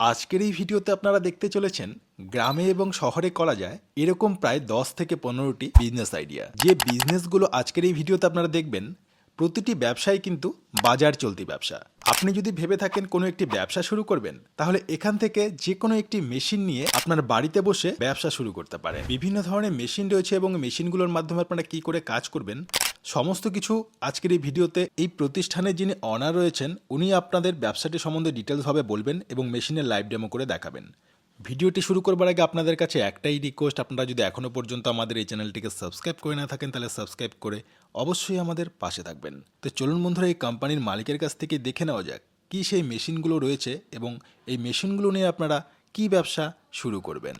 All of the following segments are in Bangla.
আজকের এই ভিডিওতে আপনারা দেখতে চলেছেন গ্রামে এবং শহরে করা যায় এরকম প্রায় দশ থেকে পনেরোটি বিজনেস আইডিয়া যে বিজনেসগুলো আজকের এই ভিডিওতে আপনারা দেখবেন, প্রতিটি ব্যবসায় কিন্তু বাজার চলতি ব্যবসা। আপনি যদি ভেবে থাকেন কোনো একটি ব্যবসা শুরু করবেন, তাহলে এখান থেকে যে কোনো একটি মেশিন নিয়ে আপনার বাড়িতে বসে ব্যবসা শুরু করতে পারেন। বিভিন্ন ধরনের মেশিন রয়েছে এবং মেশিনগুলোর মাধ্যমে আপনারা কি করে কাজ করবেন সমস্ত কিছু আজকের এই ভিডিওতে এই প্রতিষ্ঠানের যিনি অনার রয়েছেন, উনি আপনাদের ব্যবসাটি সম্বন্ধে ডিটেলসভাবে বলবেন এবং মেশিনের লাইভ ডেমো করে দেখাবেন। ভিডিওটি শুরু করবার আগে আপনাদের কাছে একটাই রিকোয়েস্ট আপনারা যদি এখনও পর্যন্ত আমাদের এই চ্যানেলটিকে সাবস্ক্রাইব করে না থাকেন, তাহলে সাবস্ক্রাইব করে অবশ্যই আমাদের পাশে থাকবেন। তো চলুন বন্ধুরা, এই কোম্পানির মালিকের কাছ থেকে দেখে নেওয়া যাক, কী সেই মেশিনগুলো রয়েছে এবং এই মেশিনগুলো নিয়ে আপনারা কী ব্যবসা শুরু করবেন।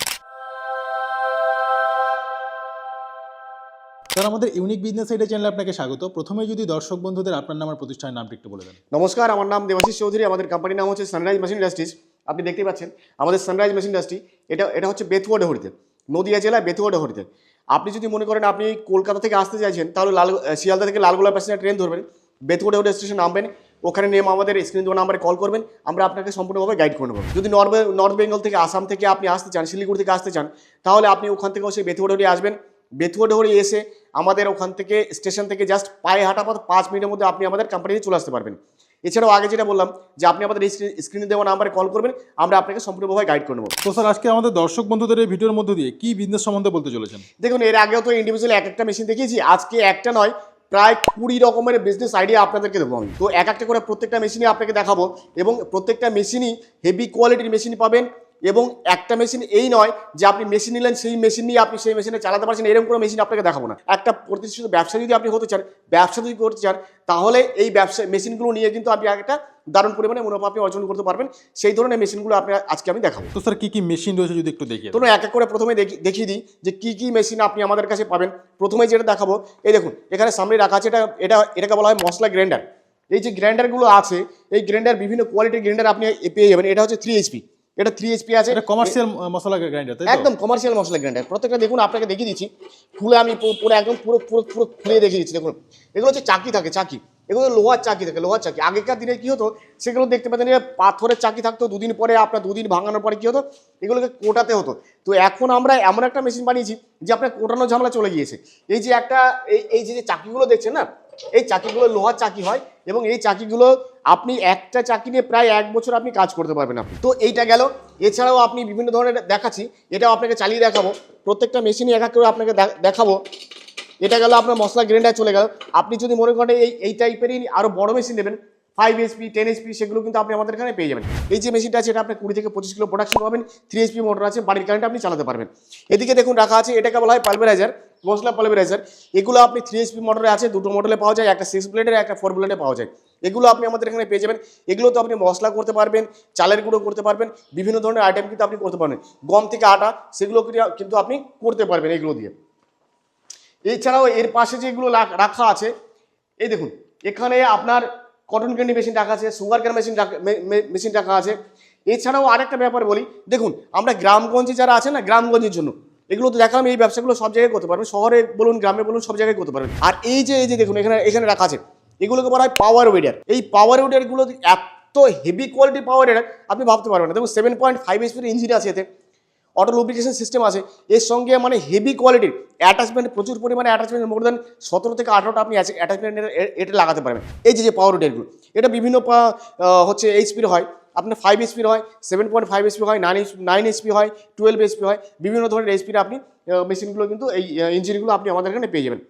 স্যার আমাদের ইউনিক বিজনেস আইডিয়া চ্যানেলে আপনাকে স্বাগত। প্রথমে যদি দর্শক বন্ধুদের আপনার নাম আর প্রতিষ্ঠানের নামটি একটু বলে দেন। নমস্কার, আমার নাম দেবাশিস চৌধুরী, আমাদের কোম্পানির নাম হচ্ছে সানরাইজ মেশিন ইন্ডাস্ট্রিজ আপনি দেখতে পাচ্ছেন, আমাদের সানরাইজ মেশিন ইন্ডাস্ট্রি এটা এটা হচ্ছে বেথুয়া ডহরিতে, নদিয়া জেলায় বেথুয়া ডহরিতে। আপনি যদি মনে করেন আপনি কলকাতা থেকে আসতে চাইছেন, তাহলে লাল শিয়ালদা থেকে লালগোলা প্যাসেঞ্জার ট্রেন ধরবেন, বেথুয়া ডহরি স্টেশন নামবেন, ওখানে নেমে আমাদের স্ক্রিন দেওয়া নাম্বারে কল করবেন, আমরা আপনাকে সম্পূর্ণভাবে গাইড করে নেব। যদি নর্থ নর্থ বেঙ্গল থেকে আসাম থেকে আপনি আসতে চান, শিলিগুড়ি থেকে আসতে চান, তাহলে আপনি ওখান থেকে সেই বেথুয়া ডহরি আসবেন। বেথুয়া ডহরি এসে আমাদের ওখান থেকে স্টেশন থেকে জাস্ট পায়ে হাঁটা পথ পাঁচ মিনিটের মধ্যে আপনি আমাদের কোম্পানিতে চলে আসতে পারবেন। এছাড়াও আগে যেটা বললাম যে আপনি আমাদের স্ক্রিনে দেওয়া নাম্বারে কল করবেন আমরা আপনাকে সম্পূর্ণভাবে গাইড করে নেব। তো স্যার আজকে আমাদের দর্শক বন্ধুদের এই ভিডিওর মধ্যে দিয়ে কি বিজনেস সম্বন্ধে বলতে চলেছেন? দেখুন এর আগেও তো ইন্ডিভিজুয়াল এক একটা মেশিন দেখিয়েছি আজকে একটা নয় প্রায় কুড়ি রকমের বিজনেস আইডিয়া আপনাদেরকে দেবো আমি। তো এক একটা করে প্রত্যেকটা মেশিনই আপনাকে দেখাবো এবং প্রত্যেকটা মেশিনই হেভি কোয়ালিটির মেশিন পাবেন এবং একটা মেশিন এই নয় যে আপনি মেশিন নিলেন সেই মেশিন নিয়ে আপনি সেই মেশিনে চালাতে পারছেন এরকম কোনো মেশিন আপনাকে দেখাবো না। একটা প্রতিষ্ঠিত ব্যবসা যদি আপনি হতে চান ব্যবসা যদি করতে চান তাহলে এই ব্যবসা মেশিনগুলো নিয়ে কিন্তু আপনি একটা দারুণ পরিমাণে মুনাফা আপনি অর্জন করতে পারবেন। সেই ধরনের মেশিনগুলো আপনি আজকে আমি দেখাবো। তো স্যার কী কি মেশিন রয়েছে যদি একটু দেখি তো এক এক করে প্রথমে দেখি- দেখিয়ে দিই যে কী কী মেশিন আপনি আমাদের কাছে পাবেন। প্রথমে যেটা দেখাবো এই দেখুন এখানে সামনে রাখা আছে এটা এটা এটাকে বলা হয় মশলা গ্রাইন্ডার এই যে গ্রাইন্ডারগুলো আছে এই গ্রাইন্ডার বিভিন্ন কোয়ালিটির গ্রাইন্ডার আপনি পেয়ে যাবেন। এটা হচ্ছে থ্রি এইচপি এটা থ্রি এইচপি আছে। এটা কমার্শিয়াল মশলা গ্রাইন্ডার একদম কমার্শিয়াল মশলা গ্রাইন্ডার প্রত্যেকটা দেখুন আপনাকে দেখিয়ে দিচ্ছি। খুলে আমি পুরো একদম পুরো পুরো পুরো খুলে দেখিয়ে দিচ্ছি দেখুন। এগুলো হচ্ছে চাকি থাকে চাকি। এগুলো লোহার চাকি থাকে লোহার চাকি। আগেকার দিনে কি হতো সেগুলো দেখতে পেতেন যে পাথরের চাকি থাকতো দুদিন পরে আপনার দুদিন ভাঙানোর পরে কি হতো এগুলোকে কোটাতে হতো। তো এখন আমরা এমন একটা মেশিন বানিয়েছি যে আপনার কোটানো ঝামেলা চলে গিয়েছে। এই যে একটা এই এই যে যে চাকিগুলো দেখছেন না এই চাকিগুলো লোহার চাকি হয় এবং এই চাকিগুলো আপনি একটা চাকি নিয়ে প্রায় এক বছর আপনি কাজ করতে পারবেন আপনি। তো এইটা গেল। এছাড়াও আপনি বিভিন্ন ধরনের দেখাচ্ছি, এটাও আপনাকে চালিয়ে দেখাবো। প্রত্যেকটা মেশিনই এক এক করে আপনাকে দেখাবো। এটা গেল আপনার মশলা গ্রেন্ডার চলে গেল। আপনি যদি মনে করেন এই এই টাইপেরই আরও বড় মেশিন নেবেন ফাইভ এসপি টেন এসপি সেগুলো কিন্তু আপনি আমাদের এখানে পেয়ে যাবেন। এই যে মেশিনটা আছে, এটা আপনি কুড়ি থেকে পঁচিশ কিলো প্রোডাকশন পাবেন। থ্রি এসপি মোটর আছে, বাড়ির কারেন্ট আপনি চালাতে পারবেন। এদিকে দেখুন রাখা আছে, এটাকে বলা হয় পালভেরাইজার মশলা পালভারাইজার এগুলো আপনি থ্রি এসপি মোটরে আছে, দুটো মডেলে পাওয়া যায়, একটা সিক্স ব্লেডের একটা ফোর ব্লেডে পাওয়া যায়। এগুলো আপনি আমাদের এখানে পেয়ে যাবেন। এগুলো তো আপনি মশলা করতে পারবেন, চালের গুঁড়ো করতে পারবেন, বিভিন্ন ধরনের আইটেম কিন্তু আপনি করতে পারবেন। গম থেকে আটা, সেগুলো কিন্তু- আপনি করতে পারবেন এগুলো দিয়ে। এছাড়াও এর পাশে যেগুলো রাখা আছে, এই দেখুন, এখানে আপনার কটন ক্যান্ডি মেশিন রাখা আছে সুগার ক্যান মেশিন মেশিন রাখা আছে। এছাড়াও আরেকটা ব্যাপার বলি, দেখুন, আমরা গ্রামগঞ্জে যারা আছে না, গ্রামগঞ্জের জন্য, এগুলো তো দেখালাম, এই ব্যবসাগুলো সব জায়গায় করতে পারবেন, শহরে বলুন, গ্রামে বলুন, সব জায়গায় করতে পারবেন। আর এই যে এই যে দেখুন, এখানে এখানে রাখা আছে, এগুলোকে বলা হয় পাওয়ার ওয়েডার এই পাওয়ার ওয়েডারগুলো এত হেভি কোয়ালিটি পাওয়ার ওয়েডার আপনি ভাবতে পারবেন না। দেখুন সেভেন পয়েন্ট ফাইভ এসপির ইঞ্জিন আছে এতে। অটো লুব্রিকেশন সিস্টেম আছে। এর সঙ্গে মানে হেভি কোয়ালিটির অ্যাটাচমেন্ট প্রচুর পরিমাণে অ্যাটাচমেন্ট মোর দেন সতেরো থেকে আঠারোটা আপনি আছে অ্যাটাচমেন্ট এটা লাগাতে পারবেন। এই যে যে পাওয়ার ডেটগুলো এটা বিভিন্ন হচ্ছে এইচপির হয়। আপনার ফাইভ এসপির হয় সেভেন পয়েন্ট ফাইভ এসপি হয় নাইন নাইন এসপি হয় টুয়েলভ এসপি হয়। বিভিন্ন ধরনের এসপির আপনি মেশিনগুলো কিন্তু এই ইঞ্জিনগুলো আপনি আমাদের এখানে পেয়ে যাবেন।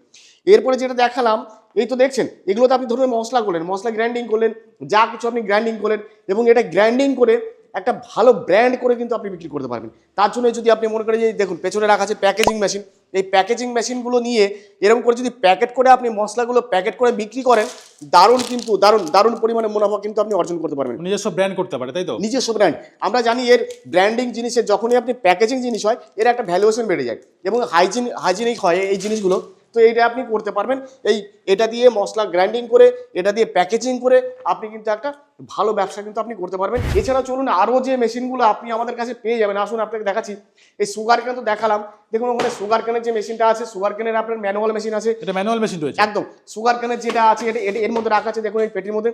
এরপরে যেটা দেখালাম, এই তো দেখছেন, এগুলোতে আপনি ধরুন মশলা করলেন, মশলা গ্রাইন্ডিং করলেন, যা কিছু আপনি গ্রাইন্ডিং করলেন এবং এটা গ্রাইন্ডিং করে একটা ভালো ব্র্যান্ড করে কিন্তু আপনি বিক্রি করতে পারবেন। তার জন্য যদি আপনি মনে করেন যে দেখুন পেছনে রাখা আছে প্যাকেজিং মেশিন এই প্যাকেজিং মেশিনগুলো নিয়ে এরকম করে যদি প্যাকেট করে আপনি মশলাগুলো প্যাকেট করে বিক্রি করেন দারুণ কিন্তু দারুণ দারুণ পরিমাণে মুনাফা কিন্তু আপনি অর্জন করতে পারবেন। নিজস্ব ব্র্যান্ড করতে পারে তাই তো? নিজস্ব ব্র্যান্ড আমরা জানি এর ব্র্যান্ডিং জিনিসের যখনই আপনি প্যাকেজিং জিনিস হয় এর একটা ভ্যালুয়েশন বেড়ে যায়। এবং হাইজিন হাইজিনিক হয় এই জিনিসগুলো। তো এইটা আপনি করতে পারবেন। এই এটা দিয়ে মশলা গ্রাইন্ডিং করে এটা দিয়ে প্যাকেজিং করে আপনি কিন্তু একটা ভালো ব্যবসা কিন্তু আপনি করতে পারবেন। এছাড়া চলুন আরও যে মেশিনগুলো আপনি আমাদের কাছে পেয়ে যাবেন আসুন আপনাকে দেখাচ্ছি। এই সুগার কেন তো দেখালাম। দেখুন ওখানে সুগার কেনের যে মেশিনটা আছে সুগার কেনের আপনার ম্যানুয়াল মেশিন আছে। এটা ম্যানুয়াল মেশিন রয়েছে। একদম। সুগার কেনের যেটা আছে এটা এটা এর মধ্যে রাখা আছে দেখুন এই পেটির মধ্যে।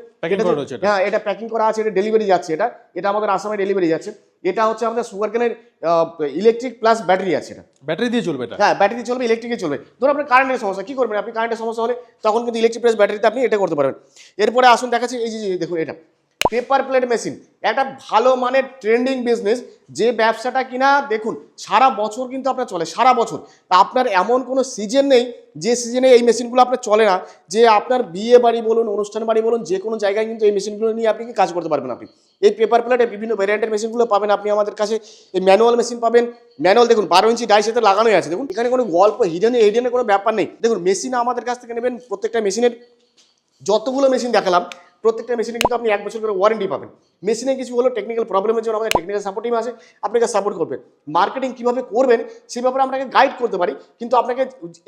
হ্যাঁ এটা প্যাকিং করা আছে এটা ডেলিভারি যাচ্ছে এটা এটা আমাদের আসামে ডেলিভারি যাচ্ছে। এটা হচ্ছে আমাদের সুগারকেনের ইলেকট্রিক প্লাস ব্যাটারি আছে এটা। ব্যাটারি দিয়ে চলবে এটা? হ্যাঁ ব্যাটারি চলবে ইলেকট্রিকে চলবে। ধরুন আপনার কারেন্টের সমস্যা কী করবেন? আপনি কারেন্টের সমস্যা হলে তখন কিন্তু ইলেকট্রিক প্লাস ব্যাটারিতে আপনি এটা করতে পারবেন। এরপরে আসুন দেখাচ্ছি এই যে যে দেখুন এটা। পেপার প্লেট মেশিন একটা ভালো মানের ট্রেন্ডিং বিজনেস যে ব্যবসাটা কিনা, দেখুন, সারা বছর কিন্তু আপনার চলে, সারা বছর। তা আপনার এমন কোনো সিজন নেই, যে সিজনে এই মেশিনগুলো আপনার চলে না, যে আপনার বিয়ে বাড়ি বলুন, অনুষ্ঠান বাড়ি বলুন, যে কোনো জায়গায় কিন্তু এই মেশিনগুলো নিয়ে আপনি কি কাজ করতে পারবেন আপনি। এই পেপার প্লেটে বিভিন্ন ভ্যারিয়েন্টের মেশিনগুলো পাবেন আপনি আমাদের কাছে। এই ম্যানুয়াল মেশিন পাবেন। ম্যানুয়াল দেখুন, বারো ইঞ্চি ডাই সাথে লাগানোই আছে। দেখুন, এখানে কোনো গল্প হিডেন হিডেনের কোনো ব্যাপার নেই। দেখুন মেশিন আমাদের কাছ থেকে নেবেন প্রত্যেকটা মেশিনের যতগুলো মেশিন দেখালাম প্রত্যেকটা মেশিনে কিন্তু আপনি এক বছর করে ওয়ারেন্টি পাবেন। মেশিনে কিছু হলো টেকনিক্যাল প্রবলেমের জন্য আমাদের টেকনিক্যাল সাপোর্ট টিম আছে আপনাকে সাপোর্ট করবে মার্কেটিং কীভাবে করবেন সেই ব্যাপারে আপনাকে গাইড করতে পারি, কিন্তু আপনাকে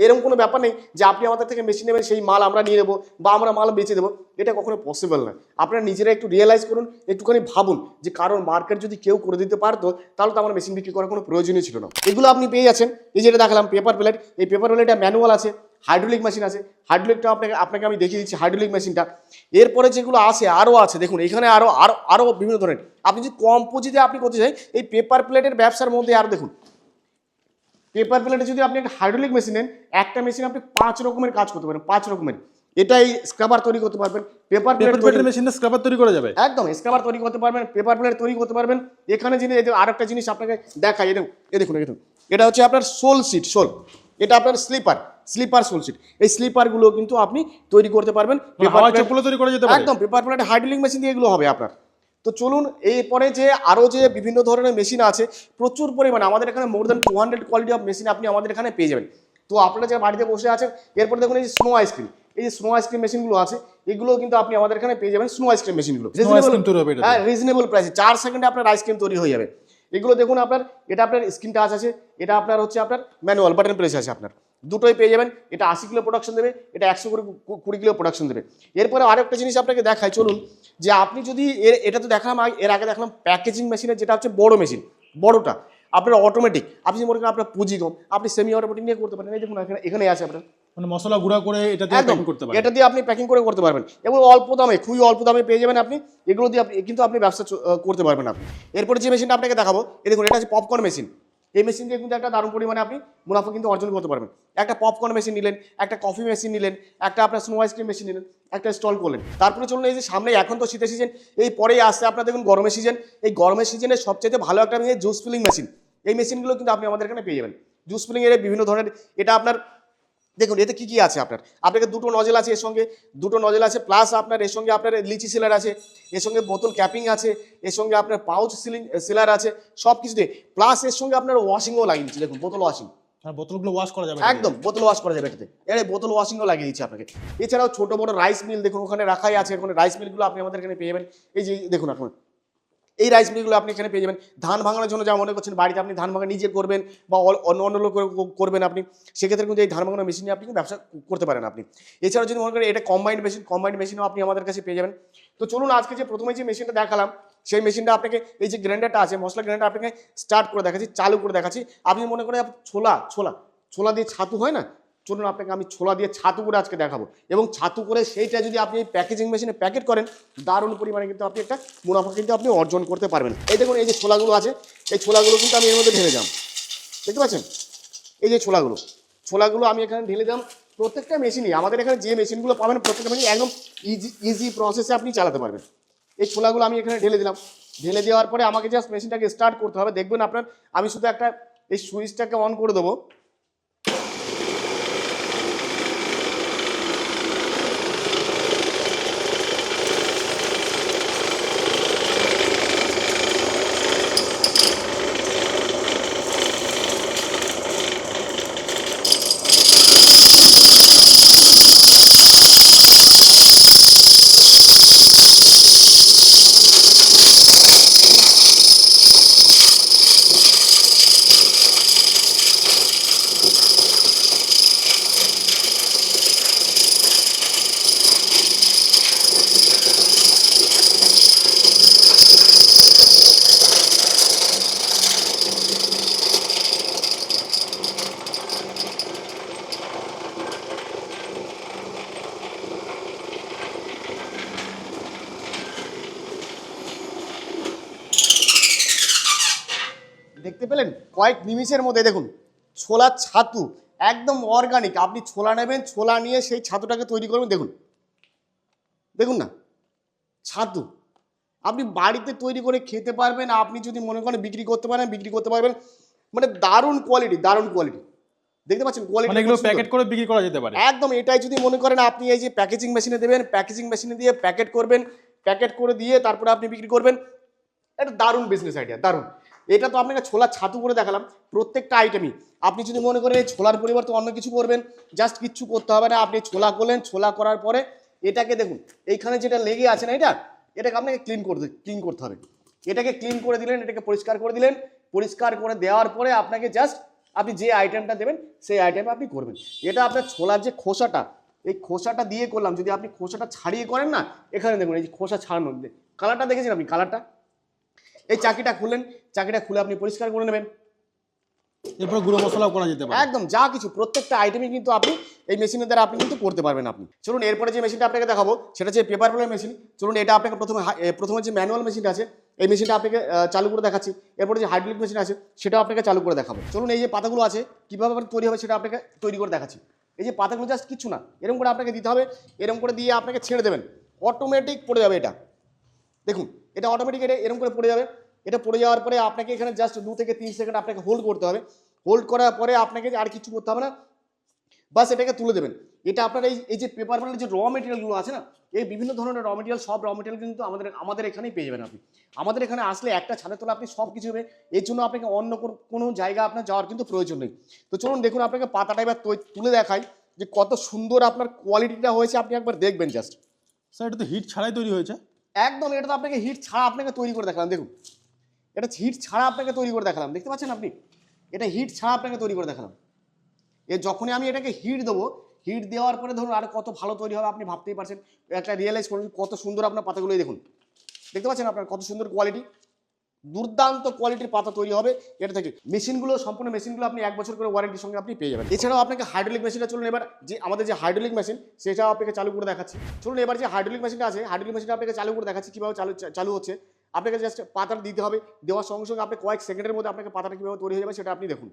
এরকম কোনো ব্যাপার নেই যে আপনি আমাদের থেকে মেশিন নেবেন, সেই মাল আমরা নিয়ে নেব বা আমরা মাল বেচে দেবো। এটা কখনো পসিবল না। আপনারা নিজেরা একটু রিয়েলাইজ করুন, একটুখানি ভাবুন যে কারণ মার্কেট যদি কেউ করে দিতে পারতো, তাহলে তো আমার মেশিন বিক্রি করার কোনো প্রয়োজনই ছিল না। এগুলো আপনি পেয়ে যাচ্ছেন। এই যেটা দেখালাম পেপার প্লেট এই পেপার প্লেটটা ম্যানুয়াল আছে। হাইড্রোলিক মেশিন আছে। হাইড্রোলিকটা আপনাকে আপনাকে আমি দেখিয়ে দিচ্ছি হাইড্রোলিক মেশিনটা এরপরে যেগুলো আছে আরও আছে দেখুন এখানে আরও আরও আরও বিভিন্ন ধরনের। আপনি যদি কম পুঁজিতে আপনি করতে চাই এই পেপার প্লেটের ব্যবসার মধ্যে আর দেখুন। পেপার প্লেটে যদি আপনি একটা হাইড্রোলিক মেশিন নেন একটা মেশিন আপনি পাঁচ রকমের কাজ করতে পারেন পাঁচ রকমের। এটাই স্ক্রাবার তৈরি করতে পারবেন পেপার পেপার প্লেট প্লেটের মেশিনে স্ক্রাবার তৈরি করা যাবে। একদম স্ক্রাবার তৈরি করতে পারবেন পেপার প্লেট তৈরি করতে পারবেন। এখানে জিনিস এই যে আরেকটা জিনিস আপনাকে দেখাই দেখুন এই দেখুন দেখুন। এটা হচ্ছে আপনার সোল সিট সোল। এটা আপনার স্লিপার স্লিপার সোল সিট এই স্লিপারগুলো কিন্তু আপনি তৈরি করতে পারবেন। মানে তৈরি করা যেতে একদম পেপার প্লেট হাইড্রোলিক মেশিন দিয়ে এগুলো হবে আপনার। তো চলুন এরপরে যে আরও যে বিভিন্ন ধরনের মেশিন আছে প্রচুর পরিমাণে আমাদের এখানে more than two hundred quality of machine আপনি আমাদের এখানে পেয়ে যাবেন। তো আপনারা যে বাড়িতে বসে আছেন এরপরে দেখুন এই যে স্নো আইসক্রিম এই যে স্নো আইসক্রিম মেশিনগুলো আছে এগুলো কিন্তু আপনি আমাদের এখানে পেয়ে যাবেন স্নো আইসক্রিম মেশিনগুলো? হ্যাঁ রিজনেবল প্রাইসে চার সেকেন্ডে আপনার আইসক্রিম তৈরি হয়ে যাবে। এগুলো দেখুন আপনার এটা আপনার স্ক্রিন টাচ আছে এটা আপনার হচ্ছে আপনার ম্যানুয়াল বাটন প্রেস আছে আপনার। দুটোই পেয়ে যাবেন। এটা আশি কিলো প্রোডাকশন দেবে এটা একশো কুড়ি কুড়ি কিলো প্রোডাকশন দেবে। এরপরে আরেকটা জিনিস আপনাকে দেখাই চলুন। যে আপনি যদি এর এটা তো দেখালাম এর আগে দেখলাম প্যাকেজিং মেশিনের যেটা হচ্ছে বড় মেশিন বড়টা। আপনার অটোমেটিক আপনি যদি মনে করেন আপনার পুঁজি কম আপনি সেমি অটোমেটিক নিয়ে করতে পারেন। এই দেখুন এখানে এখানে আছে আপনার। মানে মশলা গুঁড়া করে এটা দিয়ে একদম। প্যাকিং করতে পারে এটা দিয়ে আপনি প্যাকিং করে করতে পারবেন। এবং অল্প দামে খুবই অল্প দামে পেয়ে যাবেন আপনি। এগুলো দিয়ে আপনি কিন্তু আপনি ব্যবসা করতে পারবেন আপনি। এরপরে যে মেশিনটা আপনাকে দেখাবো এই দেখুন এটা হচ্ছে পপকর্ন মেশিন এই মেশিন দিয়ে কিন্তু একটা দারুণ পরিমাণে আপনি মুনাফা কিন্তু অর্জন করতে পারবেন। একটা পপকর্ন মেশিন নিলেন, একটা কফি মেশিন নিলেন, একটা আপনার স্নো আইসক্রিম মেশিন নিলেন, একটা স্টল করলেন। তারপরে চলুন এই যে সামনে এখন তো শীতের সিজন এই পরেই আসছে আপনার দেখুন গরমের সিজন এই গরমের সিজনে সবচেয়ে ভালো একটা জুস ফিলিং মেশিন এই মেশিনগুলো কিন্তু আপনি আমাদের এখানে পেয়ে যাবেন। জুস ফিলিং এর বিভিন্ন ধরনের, এটা আপনার দেখুন এতে কি কি আছে আপনার? আপনাকে দুটো নজেল আছে এর সঙ্গে দুটো নজেল আছে প্লাস আপনার এর সঙ্গে আপনার লিচি সিলার আছে এর সঙ্গে বোতল ক্যাপিং আছে এর সঙ্গে আপনার পাউচ সিলিং সিলার আছে সব কিছু দিয়ে প্লাস এর সঙ্গে আপনার ওয়াশিংও লাগিয়ে দিচ্ছে দেখুন বোতল ওয়াশিং আর বোতলগুলো ওয়াশ করা যাবে একদম বোতল ওয়াশ করা যাবে এটাতে। এর বোতল ওয়াশিংও লাগিয়ে দিচ্ছে আপনাকে। এছাড়াও ছোট বড় রাইস মিল দেখুন ওখানে রাখাই আছে ওখানে রাইস মিলগুলো আপনি আমাদের এখানে পেয়ে যাবেন। এই যে দেখুন এখন এই রাইস মিলগুলো আপনি এখানে পেয়ে যাবেন। ধান ভাঙানোর জন্য যা মনে করছেন বাড়িতে আপনি ধান ভাঙা নিজে করবেন বা অন্য অন্য লোক করবেন আপনি, সেক্ষেত্রে কিন্তু এই ধান ভাঙানোর মেশিন নিয়ে আপনি ব্যবসা করতে পারেন আপনি। এছাড়াও যদি মনে করেন এটা কম্বাইন্ড মেশিন কম্বাইন্ড মেশিনও আপনি আমাদের কাছে পেয়ে যাবেন। তো চলুন আজকে যে প্রথমে যে মেশিনটা দেখালাম, সেই মেশিনটা আপনাকে এই যে গ্রাইন্ডারটা আছে, মশলা গ্রাইন্ডার আপনাকে স্টার্ট করে দেখাচ্ছি, চালু করে দেখাচ্ছি। আপনি মনে করেন ছোলা ছোলা ছোলা দিয়ে ছাতু হয় না? চলুন আপনাকে আমি ছোলা দিয়ে ছাতু করে আজকে দেখাবো। এবং ছাতু করে সেইটা যদি আপনি এই প্যাকেজিং মেশিনে প্যাকেট করেন, দারুণ পরিমাণে কিন্তু আপনি একটা মুনাফা কিন্তু আপনি অর্জন করতে পারবেন। এই দেখুন, এই যে ছোলাগুলো আছে, এই ছোলাগুলো কিন্তু আমি এর মধ্যে ঢেলে যাম দেখতে পাচ্ছেন? এই যে ছোলাগুলো ছোলাগুলো আমি এখানে ঢেলে দিলাম। প্রত্যেকটা মেশিনই আমাদের এখানে যে মেশিনগুলো পাবেন, প্রত্যেকটা মেশিন একদম ইজি ইজি প্রসেসে আপনি চালাতে পারবেন। এই ছোলাগুলো আমি এখানে ঢেলে দিলাম। ঢেলে দেওয়ার পরে আমাকে জাস্ট মেশিনটাকে স্টার্ট করতে হবে। দেখবেন আপনার, আমি শুধু একটা এই সুইচটাকে অন করে দেবো। কয়েক নিমিষের মধ্যে দেখুন ছোলার ছাতু একদম অর্গানিক আপনি ছোলা নেবেন ছোলা নিয়ে সেই ছাতুটাকে তৈরি করবেন দেখুন। দেখুন না ছাতু। আপনি বাড়িতে তৈরি করে খেতে পারবেন আপনি যদি মনে করেন বিক্রি করতে পারেন বিক্রি করতে পারবেন। মানে দারুণ কোয়ালিটি দারুণ কোয়ালিটি দেখতে পাচ্ছেন মানে এগুলো কোয়ালিটি প্যাকেট করে বিক্রি করা যেতে পারে। একদম এটাই যদি মনে করেন আপনি এই যে প্যাকেজিং মেশিনে দেবেন প্যাকেজিং মেশিনে দিয়ে প্যাকেট করবেন প্যাকেট করে দিয়ে তারপরে আপনি বিক্রি করবেন। এটা দারুণ বিজনেস আইডিয়া দারুণ। এটা তো আপনাকে ছোলার ছাতু করে দেখালাম, প্রত্যেকটা আইটেমই আপনি যদি মনে করেন এই ছোলার পরিবর্তে অন্য কিছু করবেন জাস্ট কিচ্ছু করতে হবে না, আপনি ছোলা করলেন, ছোলা করার পরে এটাকে দেখুন, এইখানে যেটা লেগে আছে না এটা, এটাকে আপনাকে ক্লিন করতে ক্লিন করতে হবে। এটাকে ক্লিন করে দিলেন, এটাকে পরিষ্কার করে দিলেন, পরিষ্কার করে দেওয়ার পরে আপনাকে জাস্ট আপনি যে আইটেমটা দেবেন, সেই আইটেম আপনি করবেন। এটা আপনার ছোলার যে খোসাটা, এই খোসাটা দিয়ে করলাম, যদি আপনি খোসাটা ছাড়িয়ে করেন না, এখানে দেখুন, এই যে খোসা ছাড়ানো কালারটা দেখেছেন আপনি কালারটা এই চাকিটা খুললেন চাকিটা খুলে আপনি পরিষ্কার করে নেবেন। এরপর গুঁড়ো মশলাও করা যেতে পারে। একদম যা কিছু প্রত্যেকটা আইটেমই কিন্তু আপনি এই মেশিনের দ্বারা আপনি কিন্তু করতে পারবেন আপনি। চলুন এরপরে যে মেশিনটা আপনাকে দেখাবো সেটা হচ্ছে পেপার প্লের মেশিন চলুন এটা আপনাকে প্রথমে প্রথমে যে ম্যানুয়াল মেশিনটা আছে এই মেশিনটা আপনাকে চালু করে দেখাচ্ছি। এরপরে যে হাইড্রোলিক মেশিন আছে সেটাও আপনাকে চালু করে দেখাবো। চলুন এই যে পাতাগুলো আছে কীভাবে তৈরি হবে সেটা আপনাকে তৈরি করে দেখাচ্ছি। এই যে পাতাগুলো জাস্ট কিছু না এরকম করে আপনাকে দিতে হবে এরকম করে দিয়ে আপনাকে ছেড়ে দেবেন। অটোমেটিক পড়ে যাবে এটা। দেখুন এটা অটোমেটিক এটা এরকম করে পড়ে যাবে। এটা পড়ে যাওয়ার পরে আপনাকে এখানে জাস্ট দু থেকে তিন সেকেন্ড আপনাকে হোল্ড করতে হবে। হোল্ড করার পরে আপনাকে আর কিছু করতে হবে না। বাস এটাকে তুলে দেবেন। এটা আপনার এই এই যে পেপার প্লেটের যে র মেটেরিয়ালগুলো আছে না, এই বিভিন্ন ধরনের র মেটেরিয়াল সব র মেটেরিয়াল কিন্তু আমাদের আমাদের এখানেই পেয়ে যাবেন আপনি। আমাদের এখানে আসলে একটা ছাদের তলা আপনি সব কিছু হবে এর জন্য আপনাকে অন্য কোনো- জায়গা আপনার যাওয়ার কিন্তু প্রয়োজন নেই। তো চলুন দেখুন আপনাকে পাতাটা এবার তুলে দেখাই যে কত সুন্দর আপনার কোয়ালিটিটা হয়েছে। আপনি একবার দেখবেন জাস্ট স্যার এটা তো হিট ছাড়াই তৈরি হয়েছে। একদম, এটা তো আপনাকে হিট ছাড়া আপনাকে তৈরি করে দেখালাম, দেখুন। এটা হিট ছাড়া আপনাকে তৈরি করে দেখালাম, দেখতে পাচ্ছেন আপনি? এটা হিট ছাড়া আপনাকে তৈরি করে দেখালাম। এ যখনই আমি এটাকে হিট দেবো হিট দেওয়ার পরে ধরুন আর কত ভালো তৈরি হবে আপনি ভাবতেই পারছেন। একটা রিয়েলাইজ করুন কত সুন্দর আপনার পাতাগুলোই দেখুন। দেখতে পাচ্ছেন আপনার কত সুন্দর কোয়ালিটি দুর্দান্ত কোয়ালিটির পাতা তৈরি হবে। এটা থেকে মেশিনগুলো, সম্পূর্ণ মেশিনগুলো আপনি এক বছর করে ওয়ারেন্টির সঙ্গে আপনি পেয়ে যাবেন। এছাড়াও আপনাকে হাইড্রোলিক মেশিনটা চলুন এবার, যে আমাদের যে হাইড্রোলিক মেশিন সেটাও আপনাকে চালু করে দেখাচ্ছি। চলুন এবার যে হাইড্রোলিক মেশিনটা আছে হাইড্রোলিক মেশিনটা আপনাকে চালু করে দেখাচ্ছি, কীভাবে চালু চালু হচ্ছে। আপনাকে জাস্ট পাতাটা দিতে হবে, দেওয়ার সঙ্গে সঙ্গে আপনি কয়েক সেকেন্ডের মধ্যে আপনাকে পাতাটা কীভাবে তৈরি হয়ে যাবে সেটা আপনি দেখুন।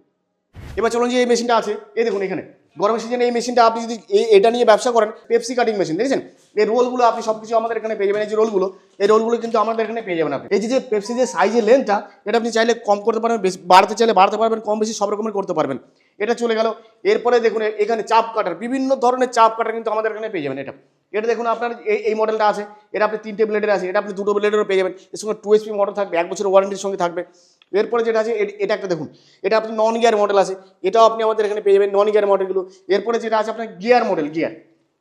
এবার চলুন যে এই মেশিনটা আছে, এই দেখুন এখানে। গরমের সিজনে এই মেশিনটা আপনি যদি এটা নিয়ে ব্যবসা করেন পেপসি কাটিং মেশিন দেখেছেন? এই রোলগুলো আপনি সব কিছু আমাদের এখানে পেয়ে যাবেন, এই যে রোলগুলো, এই রোলগুলো কিন্তু আমাদের এখানে পেয়ে যাবেন আপনি। এই যে পেপসি যে সাইজের লেন্থটা এটা আপনি চাইলে কম করতে পারবেন, বেশি বাড়াতে চাইলে বাড়াতে পারবেন, কম বেশি সব রকমের করতে পারবেন। এটা চলে গেল। এরপরে দেখুন এখানে চাপ কাটার বিভিন্ন ধরনের চাপ কাটার কিন্তু আমাদের এখানে পেয়ে যাবেন এটা। এটা দেখুন আপনার এই এই মডেলটা আছে, এটা আপনি তিনটে ব্লেডের আছে, এটা আপনি দুটো ব্লেডেরও পেয়ে যাবেন। এর সঙ্গে টু এসপি মডেল থাকবে, এক বছরের ওয়ারেন্টির সঙ্গে থাকবে। এরপরে যেটা আছে এটা একটা দেখুন, এটা আপনি নন গিয়ার মডেল আছে, এটাও আপনি আমাদের এখানে পেয়ে যাবেন নন গিয়ার মডেলগুলো এরপরে যেটা আছে আপনার গিয়ার মডেল গিয়ার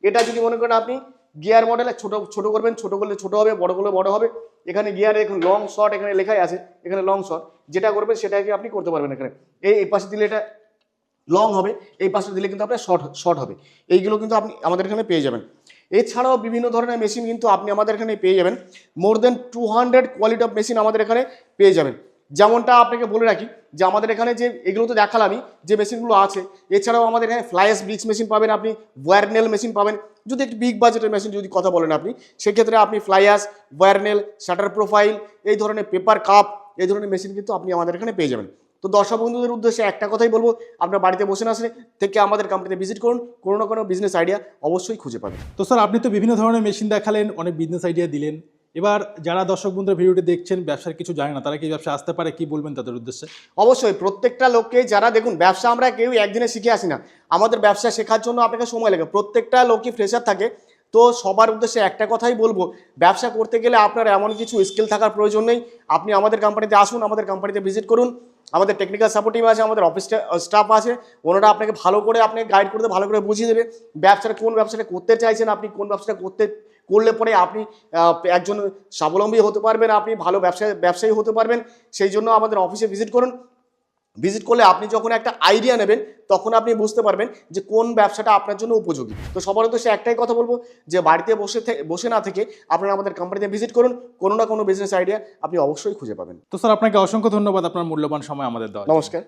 এটা যদি মনে করেন আপনি গিয়ার মডেলে ছোট ছোট করবেন, ছোট করলে ছোট হবে, বড় করলে বড় হবে। এখানে গিয়ারে এখন লং শর্ট এখানে লেখাই আছে, এখানে লং শর্ট যেটা করবেন সেটাকে আপনি করতে পারবেন এখানে। এই এই পাশে দিলে এটা লং হবে, এই পাশে দিলে কিন্তু আপনার শর্ট শর্ট হবে। এইগুলো কিন্তু আপনি আমাদের এখানে পেয়ে যাবেন। এছাড়াও বিভিন্ন ধরনের মেশিন কিন্তু আপনি আমাদের এখানে পেয়ে যাবেন। More than two hundred quality of machine আমাদের এখানে পেয়ে যাবেন। যেমনটা আপনাকে বলে রাখি যে আমাদের এখানে যে এগুলো তো দেখালামই, যে মেশিনগুলো আছে, এছাড়াও আমাদের এখানে ফ্লাইস ব্রিক্স মেশিন পাবেন আপনি ওয়ারনেল মেশিন পাবেন। যদি একটু বিগ বাজেটের মেশিন যদি কথা বলেন আপনি, সেক্ষেত্রে আপনি ফ্লাইয়াস ওয়ারনেল শাটার প্রোফাইল এই ধরনের পেপার কাপ এই ধরনের মেশিন কিন্তু আপনি আমাদের এখানে পেয়ে যাবেন। তো দর্শক বন্ধুদের উদ্দেশ্যে একটা কথাই বলব, আপনার বাড়িতে বসে না আসলে থেকে আমাদের কোম্পানিতে ভিজিট করুন, কোনো না কোনো বিজনেস আইডিয়া অবশ্যই খুঁজে পাবেন। তো স্যার আপনি তো বিভিন্ন ধরনের মেশিন দেখালেন, অনেক বিজনেস আইডিয়া দিলেন। এবার যারা দর্শক বন্ধুরা ভিডিওটি দেখছেন, ব্যবসার কিছু জানে না, তারা কি ব্যবসা আসতে পারে, কি বলবেন তাদের উদ্দেশ্যে? অবশ্যই, প্রত্যেকটা লোককে যারা দেখুন, ব্যবসা আমরা কেউ একদিনে শিখে আসি না। আমাদের ব্যবসা শেখার জন্য আপনাকে সময় লাগে, প্রত্যেকটা লোকই ফ্রেশার থাকে। তো সবার উদ্দেশ্যে একটা কথাই বলব, ব্যবসা করতে গেলে আপনার এমন কিছু স্কিল থাকার প্রয়োজন নেই। আপনি আমাদের কোম্পানিতে আসুন, আমাদের কোম্পানিতে ভিজিট করুন। আমাদের টেকনিক্যাল সাপোর্ট টিম আছে, আমাদের অফিস স্টাফ আছে। ওনারা আপনাকে ভালো করে, আপনাকে গাইড করতে ভালো করে বুঝিয়ে দেবে। ব্যবসাটা কোন ব্যবসাটা করতে চাইছেন, আপনি কোন ব্যবসাটা করতে করলে পরে আপনি একজন স্বাবলম্বী হতে পারবেন আপনি ভালো ব্যবসা ব্যবসায়ী হতে পারবেন। সেই জন্য আমাদের অফিসে ভিজিট করুন। ভিজিট করলে আপনি যখন একটা আইডিয়া নেবেন তখন আপনি বুঝতে পারবেন যে কোন ব্যবসাটা আপনার জন্য উপযোগী। তো সবার উদ্দেশ্যে একটাই কথা বলব যে বাড়িতে বসে বসে না থেকে আপনারা আমাদের কোম্পানিতে ভিজিট করুন। কোনো না কোনো বিজনেস আইডিয়া আপনি অবশ্যই খুঁজে পাবেন। তো স্যার আপনাকে অসংখ্য ধন্যবাদ। আপনার মূল্যবান সময় আমাদের দেওয়া নমস্কার।